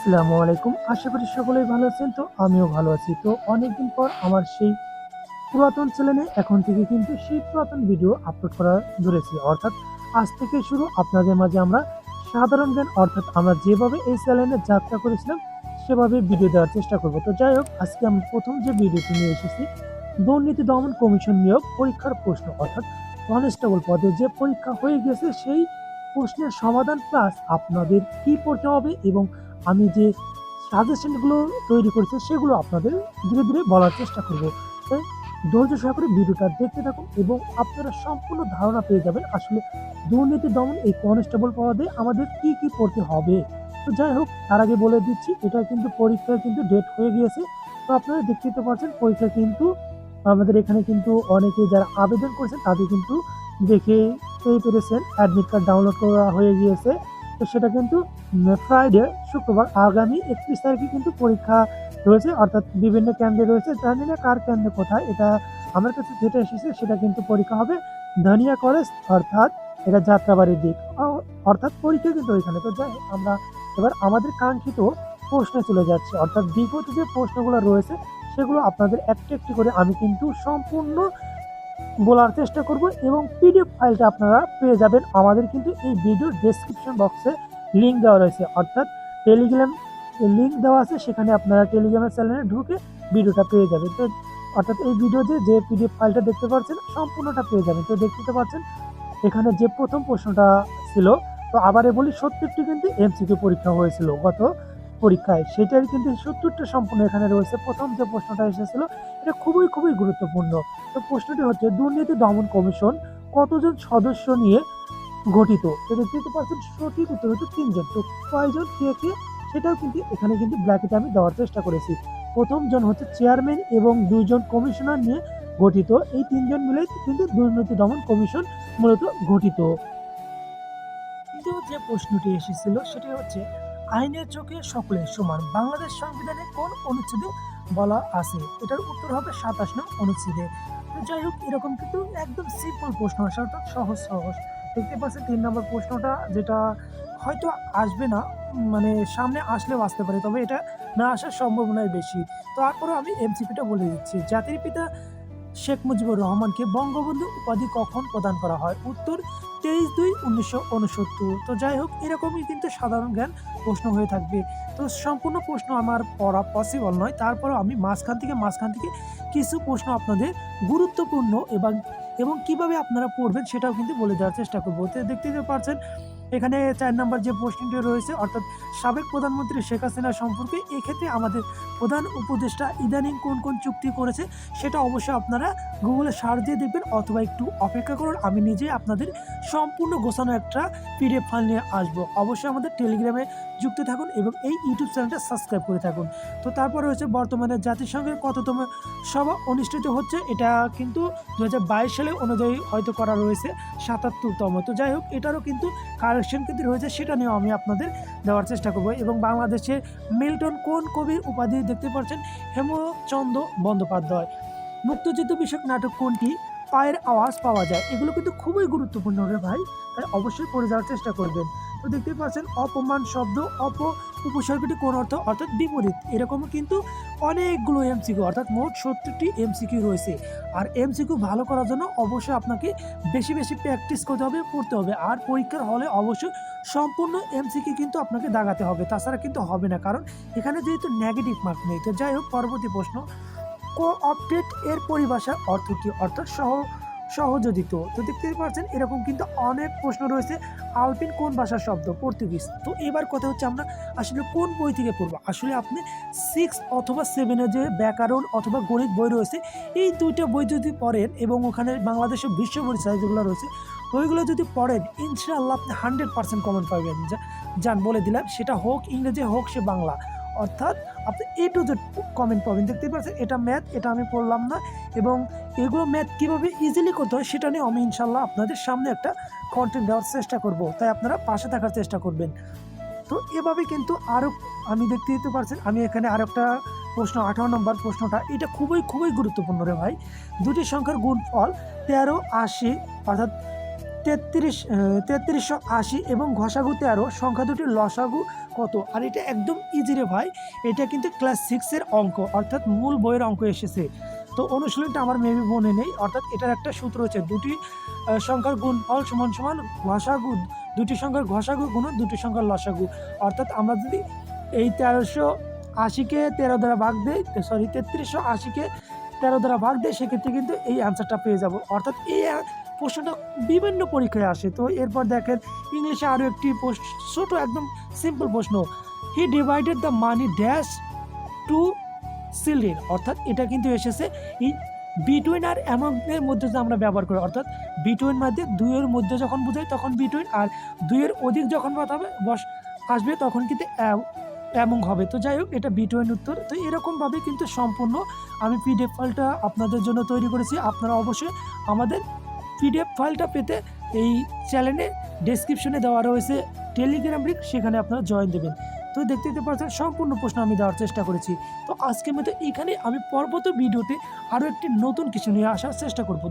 আসসালামু আলাইকুম। আশা করি সকলেই ভালো আছেন, তো আমিও ভালো আছি। তো অনেকদিন পর আমার সেই পুরাতন চ্যানেলে এখন থেকে কিন্তু সেই পুরাতন ভিডিও আপলোড করা ধরেছি। অর্থাৎ আজ থেকে শুরু আপনাদের মাঝে আমরা সাধারণ জ্ঞান, অর্থাৎ আমরা যেভাবে এই চ্যানেলে যাত্রা করেছিলাম, সেভাবে ভিডিও দেওয়ার চেষ্টা করব। তো যাই হোক, আজকে আমি প্রথম যে ভিডিওটি নিয়ে এসেছি, দুর্নীতি দমন কমিশন নিয়োগ পরীক্ষার প্রশ্ন, অর্থাৎ কনস্টেবল পদে যে পরীক্ষা হয়ে গেছে, সেই প্রশ্নের সমাধান প্লাস আপনাদের কি পড়তে হবে এবং আমি যে সাজেশনগুলো তৈরি করেছি, সেগুলো আপনাদের ধীরে ধীরে বলার চেষ্টা করব। তাই ধৈর্য সহকারে ভিডিওটা দেখতে থাকুন এবং আপনারা সম্পূর্ণ ধারণা পেয়ে যাবেন আসলে দুর্নীতি দমন এই কনস্টেবল পদে আমাদের কি কি পড়তে হবে। তো যাই হোক, তার আগে বলে দিচ্ছি, এটা কিন্তু পরীক্ষার কিন্তু ডেট হয়ে গিয়েছে। তো আপনারা দেখতে তো পাচ্ছেন, পরীক্ষা কিন্তু আমাদের এখানে কিন্তু অনেকে যারা আবেদন করেছেন, তাদের কিন্তু দেখে পেয়ে পেরেছেন অ্যাডমিট কার্ড ডাউনলোড করা হয়ে গিয়েছে। তো সেটা কিন্তু ফ্রাইডে শুক্রবার, আগামী একত্রিশ তারিখে কিন্তু পরীক্ষা রয়েছে, অর্থাৎ বিভিন্ন কেন্দ্রে রয়েছে। জানি না কার কেন্দ্রে কোথায়, এটা আমার কাছে যেটা এসেছে, সেটা কিন্তু পরীক্ষা হবে ধনিয়া কলেজ, অর্থাৎ এটা যাত্রাবাড়ির দিক। অর্থাৎ পরীক্ষা কিন্তু ওইখানে তো যাই আমরা এবার আমাদের কাঙ্ক্ষিত প্রশ্নে চলে যাচ্ছে। অর্থাৎ বিগত যে প্রশ্নগুলো রয়েছে, সেগুলো আপনাদের একটি একটি করে আমি কিন্তু সম্পূর্ণ বলার চেষ্টা করব এবং পিডিএফ ফাইলটা আপনারা পেয়ে যাবেন। আমাদের কিন্তু এই ভিডিওর ডেসক্রিপশন বক্সে লিঙ্ক দেওয়া রয়েছে। অর্থাৎ টেলিগ্রাম লিঙ্ক দেওয়া আছে, সেখানে আপনারা টেলিগ্রামের চ্যানেলে ঢুকে ভিডিওটা পেয়ে যাবেন। তো অর্থাৎ এই ভিডিওতে যে পিডিএফ ফাইলটা দেখতে পাচ্ছেন, সম্পূর্ণটা পেয়ে যাবেন। তো দেখতে পাচ্ছেন, এখানে যে প্রথম প্রশ্নটা ছিল, তো আবারে বলি, সত্তরটি কিন্তু এমসিকিউ পরীক্ষা হয়েছিল গত পরীক্ষায়, সেটার কিন্তু সত্তরটা সম্পূর্ণ এখানে রয়েছে। প্রথম যে প্রশ্নটা এসেছিল, এটা খুবই খুবই গুরুত্বপূর্ণ। তো প্রশ্নটি হচ্ছে, দুর্নীতি দমন কমিশন কতজন সদস্য নিয়ে গঠিত? তো দেখতে সঠিক উত্তর হচ্ছে তিনজন। তো কয়জন, কে কে? সেটাও কিন্তু এখানে কিন্তু ব্র্যাকেটে আমি দেওয়ার চেষ্টা করেছি। প্রথম জন হচ্ছে চেয়ারম্যান এবং দুইজন কমিশনার নিয়ে গঠিত। এই তিনজন মিলে কিন্তু দুর্নীতি দমন কমিশন মূলত গঠিত। যে প্রশ্নটি এসেছিল, সেটি হচ্ছে আইনের চোখে সকলের সমান। বাংলাদেশ সংবিধানে কোন অনুচ্ছেদে বলা আছে? এটার উত্তর হবে সাতাশ নং অনুচ্ছেদে। যাই হোক, এরকম কিন্তু একদম সিম্পল প্রশ্ন আসে অর্থাৎ সহজ সহজ। দেখতে পাচ্ছেন তিন নম্বর প্রশ্নটা, যেটা হয়তো আসবে না মানে সামনে আসলেও আসতে পারে, তবে এটা না আসার সম্ভাবনাই বেশি। তারপরে আমি এমসিপিটা বলে দিচ্ছি। জাতির পিতা শেখ মুজিবুর রহমানকে বঙ্গবন্ধু উপাধি কখন প্রদান করা হয়? উত্তর, তেইশ দুই উনিশশো উনসত্তর। তো যাই হোক, এরকমই কিন্তু সাধারণ জ্ঞান প্রশ্ন হয়ে থাকবে। তো সম্পূর্ণ প্রশ্ন আমার পড়া পসিবল নয়। তারপরেও আমি মাঝখান থেকে মাঝখান থেকে কিছু প্রশ্ন আপনাদের গুরুত্বপূর্ণ এবং এবং কীভাবে আপনারা পড়বেন সেটাও কিন্তু বলে দেওয়ার চেষ্টা করব। তো দেখতেই তো পারছেন এখানে চার নম্বর যে প্রশ্নটি রয়েছে, অর্থাৎ সাবেক প্রধানমন্ত্রী শেখ হাসিনা সম্পর্কে, এক্ষেত্রে আমাদের প্রধান উপদেষ্টা ইদানিং কোন কোন চুক্তি করেছে, সেটা অবশ্যই আপনারা গুগলে সার্চ দিয়ে দেখবেন অথবা একটু অপেক্ষা করুন। আমি নিজে আপনাদের সম্পূর্ণ গোছানো একটা পিডিএফ ফাইল নিয়ে আসব। অবশ্যই আমাদের টেলিগ্রামে যুক্ত থাকুন এবং এই ইউটিউব চ্যানেলটা সাবস্ক্রাইব করে থাকুন। তো তারপরে হচ্ছে বর্তমানে জাতিসংঘের কততম সভা অনুষ্ঠিত হচ্ছে, এটা কিন্তু দু হাজার বাইশ সালে অনুযায়ী হয়তো করা রয়েছে, সাতাত্তরতম। তো যাই হোক, এটারও কিন্তু কারেকশন কিন্তু রয়েছে, সেটা নিয়েও আমি আপনাদের দেওয়ার চেষ্টা করব। এবং বাংলাদেশে মিল্টন কোন কবির উপাধি দেখতে পাচ্ছেন? হেমচন্দ্র বন্দ্যোপাধ্যায়। মুক্তযুদ্ধ বিষয়ক নাটক কোনটি? পায়ের আওয়াজ পাওয়া যায়। এগুলো কিন্তু খুবই গুরুত্বপূর্ণ রে ভাই। তাই অবশ্যই পড়ে যাওয়ার চেষ্টা করবেন। তো দেখতে পাচ্ছেন, অপমান শব্দ অপ উপসর্গটি কোন অর্থ? অর্থাৎ বিপরীত। এরকমও কিন্তু অনেকগুলো এমসিকিউ অর্থাৎ মোট সত্তরটি এমসিকিউ রয়েছে। আর এমসিকিউ ভালো করার জন্য অবশ্যই আপনাকে বেশি বেশি প্র্যাকটিস করতে হবে, পড়তে হবে। আর পরীক্ষার হলে অবশ্যই সম্পূর্ণ এমসিকিউ কিন্তু আপনাকে দাগাতে হবে। তাছাড়া কিন্তু হবে না। কারণ এখানে যেহেতু নেগেটিভ মার্ক নেই। তো যাই হোক, পরবর্তী প্রশ্ন। কোঅপটেট এর পরিভাষার অর্থ কি? অর্থাৎ সহ, সহযোজিত। তো দেখতেই পাচ্ছেন, এরকম কিন্তু অনেক প্রশ্ন রয়েছে। আলপিন কোন ভাষার শব্দ? পর্তুগিজ। তো এবার কথা হচ্ছে আমরা আসলে কোন বই থেকে পড়ব? আসলে আপনি সিক্স অথবা সেভেনের যে ব্যাকরণ অথবা গণিত বই রয়েছে, এই দুইটা বই যদি পড়েন এবং ওখানে বাংলাদেশের বিশ্ব পরিচয় যেগুলো রয়েছে ওইগুলো যদি পড়েন, ইনশাআল্লাহ আপনি হান্ড্রেড পার্সেন্ট কমেন্ট পাবেন। যান বলে দিলাম, সেটা হোক ইংরেজি হোক সে বাংলা। অর্থাৎ আপনি এ টু জেড কমেন্ট পাবেন। দেখতেই পাচ্ছেন, এটা ম্যাথ এটা আমি পড়লাম না। এবং এগুলো ম্যাথ কীভাবে ইজিলি করতে হয় সেটা নিয়ে আমি ইনশাল্লাহ আপনাদের সামনে একটা কন্টেন্ট দেওয়ার চেষ্টা করব। তাই আপনারা পাশে থাকার চেষ্টা করবেন। তো এভাবে কিন্তু আরও আমি দেখতে দিতে পারছেন আমি এখানে আর একটা প্রশ্ন, আঠারো নম্বর প্রশ্নটা, এটা খুবই খুবই গুরুত্বপূর্ণ রে ভাই। দুটি সংখ্যার গুণফল তেরো আশি, অর্থাৎ তেত্রিশ তেত্রিশশো আশি এবং ঘষাগু তেরো সংখ্যা দুটি লসাগু কত? আর এটা একদম ইজি রে ভাই, এটা কিন্তু ক্লাস সিক্সের অঙ্ক, অর্থাৎ মূল বইয়ের অঙ্ক এসেছে। তো অনুশীলনটা আমার মেবি মনে নেই, অর্থাৎ এটার একটা সূত্র হচ্ছে দুটি সংখ্যার গুণফল সমান সমান ঘষাগু দুটি সংখ্যার ঘষাগু গুণ দুটি সংখ্যার লসাগু। অর্থাৎ আমরা যদি এই তেরোশো আশিকে তেরো দ্বারা ভাগ দেয় সরি তেত্রিশশো আশিকে তেরো দ্বারা ভাগ দেয়, সেক্ষেত্রে কিন্তু এই অ্যান্সারটা পেয়ে যাব। অর্থাৎ এই প্রশ্নটা বিভিন্ন পরীক্ষায় আসে। তো এরপর দেখেন, ইংলিশে আরও একটি প্রশ্ন, ছোটো একদম সিম্পল প্রশ্ন। He divided the money dash to children অর্থাৎ এটা কিন্তু এসেছে এই বিটুইন আর অ্যামাউন্টের মধ্যে আমরা ব্যবহার করি। অর্থাৎ বিটুইন মধ্যে দুইয়ের মধ্যে যখন বোঝাই তখন বিটুইন আর দুইয়ের অধিক যখন কথা বস আসবে, তখন কিন্তু অ্যামং হবে। তো যাই হোক, এটা বিটুইন উত্তর। তো এরকমভাবে কিন্তু সম্পূর্ণ আমি পিডিএফ ফাইলটা আপনাদের জন্য তৈরি করেছি। আপনারা অবশ্যই আমাদের পিডিএফ ফাইলটা পেতে এই চ্যানেলে ডেসক্রিপশনে দেওয়া রয়েছে টেলিগ্রাম লিঙ্ক সেখানে আপনারা জয়েন দেবেন। তো দেখতে দেখতে পাচ্ছেন, সম্পূর্ণ প্রশ্ন আমি দেওয়ার চেষ্টা করেছি। তো আজকের মতো এখানে আমি পরবর্তী ভিডিওতে আরও একটি নতুন কিছু নিয়ে আসার চেষ্টা করব।